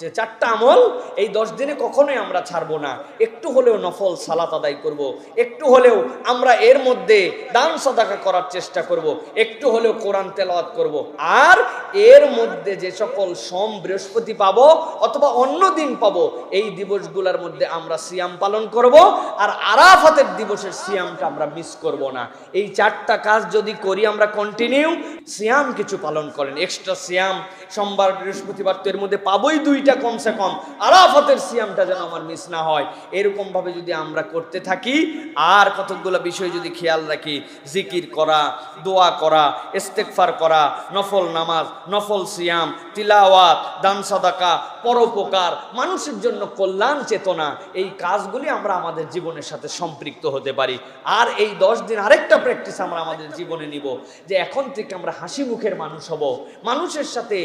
হচ্ছে চারটা আমল এই দশ দিনে কখনোই আমরা ছাড়বো না একটু হলেও নফল সালাত আদায় করব। একটু হলেও আমরা এর মধ্যে দান সদাকা করার চেষ্টা করব। একটু হলেও কোরআন তেলাওয়াত করব। আর এর মধ্যে যে সকল সোম বৃহস্পতি পাব অথবা অন্য দিন পাবো, এই দিবসগুলোর মধ্যে আমরা সিয়াম পালন করব আর আরাফাতের দিবসের সিয়ামটা আমরা মিস করব না এই চারটা কাজ যদি করি আমরা কন্টিনিউ সিয়াম কিছু পালন করেন এক্সট্রা সিয়াম, সোমবার, বৃহস্পতিবার তো এর মধ্যে পাবোই দুইটা কমসে কম আরাফাতের সিয়ামটা যেন আমার মিস না হয়। এরকম ভাবে যদি আমরা করতে থাকি, আর কতকগুলো বিষয় যদি খেয়াল রাখি, জিকির করা, দোয়া করা ইস্তেকফার করা, নফল নামাজ, নফল সিয়াম, তিলাওয়াত, দান সাদাকা, পরোপকার, মানুষের জন্য কল্যাণ চেতনা, এই কাজগুলি আমরা আমাদের জীবনের সাথে সম্পৃক্ত হতে পারি। আর এই দশ দিন আরেকটা প্র্যাকটিস আমরা আমাদের জীবনে নিব, যে এখন থেকে আমরা হাসি মুখের মানুষ হব। মানুষের সাথে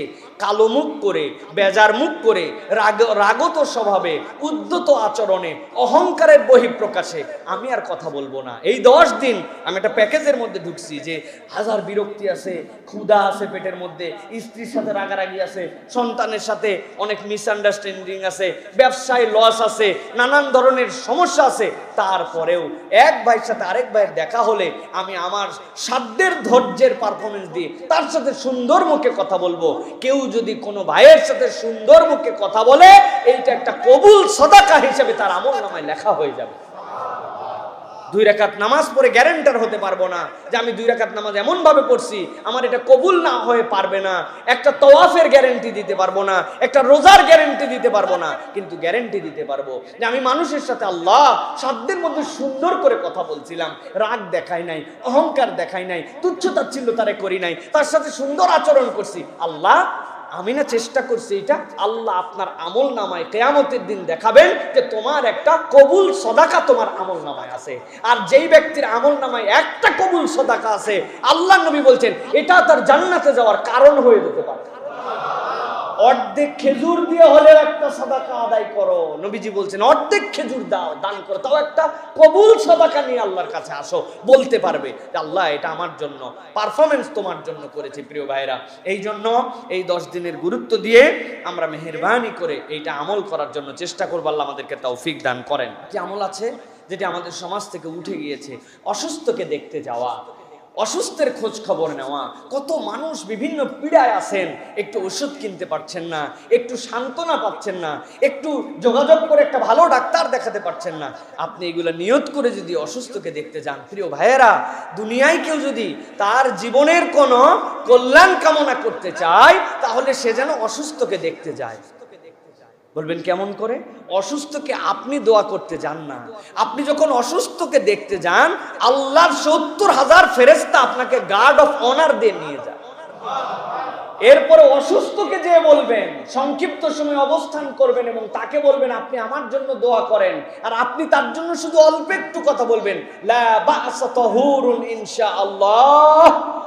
কালো মুখ করে, বেজার মুখ করে রাগ, রাগত স্বভাবে উদ্যত আচরণে, অহংকারের বহিঃপ্রকাশে আমি আর কথা বলব না। এই দশ দিন আমি একটা প্যাকেজের মধ্যে ঢুকছি যে হাজার বিরক্তি আছে, ক্ষুধা আছে পেটের মধ্যে, স্ত্রীর সাথে রাগারাগি আছে, সন্তানের সাথে অনেক মিসআন্ডারস্ট্যান্ডিং আছে, ব্যবসায় লস আছে, নানান ধরনের সমস্যা আছে। তারপরেও এক ভাইয়ের সাথে আরেক ভাইয়ের দেখা হলে আমি আমার সাধ্যের ধৈর্যের পারফরমেন্স দিয়ে তার সাথে সুন্দর মুখে কথা বলব। কেউ যদি কোনো ভাইয়ের সাথে সুন্দর মুখে কথা বলে, এইটা একটা কবুল সদাকা হিসেবে তার আমল নামায় লেখা হয়ে যাবে। দুই রাকাত নামাজ পড়ে গ্যারেন্টার হতে পারব না যে আমি দুই রাকাত নামাজ এমন ভাবে পড়ছি, আমার এটা কবুল না হয়ে পারবে না। একটা তওয়াফের গ্যারেন্টি দিতে পারব না, একটা রোজার গ্যারেন্টি দিতে পারব না, কিন্তু গ্যারেন্টি দিতে পারব। যে আমি মানুষের সাথে আল্লাহ সাধ্যের মধ্যে সুন্দর করে কথা বলছিলাম, রাগ দেখাই নাই, অহংকার দেখাই নাই তুচ্ছ তাচ্ছিল্য তারে করি নাই, তার সাথে সুন্দর আচরণ করছি, আল্লাহ আমি না চেষ্টা করছি এটা আল্লাহ আপনার আমল নামায় কেয়ামতের দিন দেখাবেন যে তোমার একটা কবুল সদাকা তোমার আমল নামায় আছে। আর যেই ব্যক্তির আমল নামায় একটা কবুল সদাকা আছে, আল্লাহ নবী বলছেন, এটা তার জান্নাতে যাওয়ার কারণ হয়ে যেতে পারে। অর্ধেক খেজুর দিয়ে হলেও একটা সদাকা আদায় করো। নবীজি বলছেন, অর্ধেক খেজুর দাও, দান করো। তাও একটা কবুল সদাকা নিয়ে আল্লাহর কাছে আসো, বলতে পারবে আল্লাহ, এটা আমার জন্য পারফরমেন্স তোমার জন্য করেছি প্রিয় ভাইরা এই জন্য এই দশ দিনের গুরুত্ব দিয়ে আমরা মেহরবানি করে এইটা আমল করার জন্য চেষ্টা করব। আল্লাহ আমাদেরকে তৌফিক দান করেন। কি আমল আছে? যেটি আমাদের সমাজ থেকে উঠে গিয়েছে, অসুস্থকে দেখতে যাওয়া। অসুস্থের খোঁজ খবর নেওয়া, কত মানুষ বিভিন্ন পীড়ায় আছেন, একটু ওষুধ কিনতে পারছেন না, একটু সান্ত্বনা পাচ্ছেন না, একটু যোগাযোগ করে একটা ভালো ডাক্তার দেখাতে পারছেন না। আপনি এগুলো নিয়ত করে যদি অসুস্থকে দেখতে যান, প্রিয় ভাইয়েরা, দুনিয়ায় কেউ যদি তার জীবনের কোনো কল্যাণ কামনা করতে চায়, তাহলে সে যেন অসুস্থকে দেখতে যায়। বলবেন, কেমন করে? অসুস্থকে আপনি দোয়া করতে যান না। আপনি যখন অসুস্থকে দেখতে যান, আল্লাহর সত্তর হাজার ফেরেস্তা আপনাকে গার্ড অফ অনার দিয়ে নিয়ে যান। এরপরে অসুস্থকে যে বলবেন, সংক্ষিপ্ত সময় অবস্থান করবেন এবং তাকে বলবেন, আপনি আমার জন্য দোয়া করেন। আর আপনি তার জন্য শুধু অল্প একটু কথা বলবেন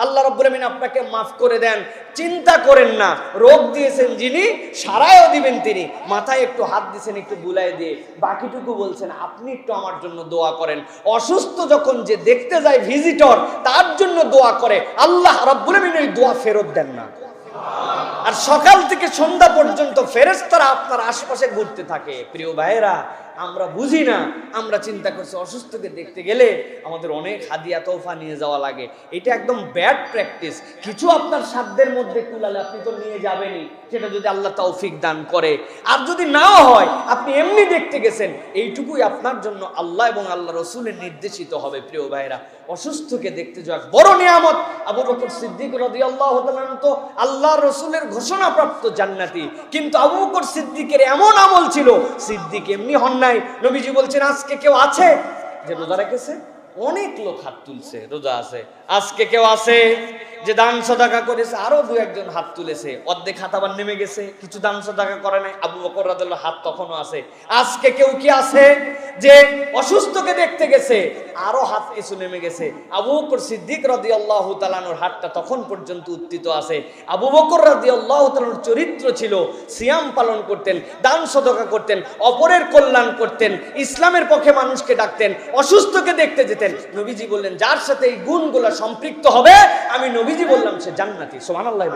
আল্লাহ আমিন আপনাকে মাফ করে দেন। চিন্তা করেন না, রোগ দিয়েছেন যিনি সারায়ও দিবেন তিনি। মাথায় একটু হাত দিয়েছেন একটু বুলাই দিয়ে বাকিটুকু বলছেন, আপনি একটু আমার জন্য দোয়া করেন। অসুস্থ যখন যে দেখতে যায় ভিজিটর তার জন্য দোয়া করে। আল্লাহ রাব্বুল আমিন ওই দোয়া ফেরত দেন না। আর সকাল থেকে সন্ধ্যা পর্যন্ত ফেরেস্তারা আপনার আশেপাশে ঘুরতে থাকে। প্রিয় ভাইয়েরা আমরা বুঝি না, আমরা চিন্তা করছি অসুস্থকে দেখতে গেলে আমাদের অনেক হাদিয়া তোফা নিয়ে যাওয়া লাগে। এটা একদম ব্যাড প্র্যাকটিস কিছু আপনার সাধ্যের মধ্যে কুলালে আপনি তো নিয়ে যাবেনই, সেটা যদি আল্লাহ তৌফিক দান করে। আর যদি নাও হয়, আপনি এমনি দেখতে গেছেন, এইটুকুই আপনার জন্য আল্লাহ এবং আল্লাহ রসুলের নির্দেশিত হবে, প্রিয় ভাইরা অসুস্থকে দেখতে যাওয়া বড় নিয়ামত, আবু বকর সিদ্দিক রাদিয়াল্লাহু তাআলা তো আল্লাহ রসুলের ঘোষণাপ্রাপ্ত জান্নাতি। কিন্তু আবু বকর সিদ্দিকের এমন আমল ছিল, সিদ্দিক এমনি হন নাই। নবীজি বলছেন আজকে কেউ আছে? যে রোজা রেখেছে? অনেক লোক হাত তুলছে, রোজা আছে। আজকে কেউ আছে যে দান সদাকা করেছে, আরও দু একজন হাত তুলেছে। অর্ধেক হাত আবার নেমে গেছে, কিছু দান সদাকা করে নাই। আবু বকর রাদিয়াল্লাহু হাত তখনও আছে। আজকে কেউ কি আছে যে অসুস্থকে দেখতে গেছে, আরও হাত কিছু নেমে গেছে। আবু বকর সিদ্দিক রাদিয়াল্লাহু তাআলার হাতটা তখন পর্যন্ত উত্থিত আছে। আবু বকর রাদিয়াল্লাহু তাআলার চরিত্র ছিল, সিয়াম পালন করতেন, দান সদকা করতেন, অপরের কল্যাণ করতেন, ইসলামের পক্ষে মানুষকে ডাকতেন, অসুস্থকে দেখতে যেতেন। নবীজি বললেন যার সাথে এই গুণগুলো সম্পৃক্ত হবে আমি নবীজি বললাম সে জান্নাতি। সুবহানাল্লাহ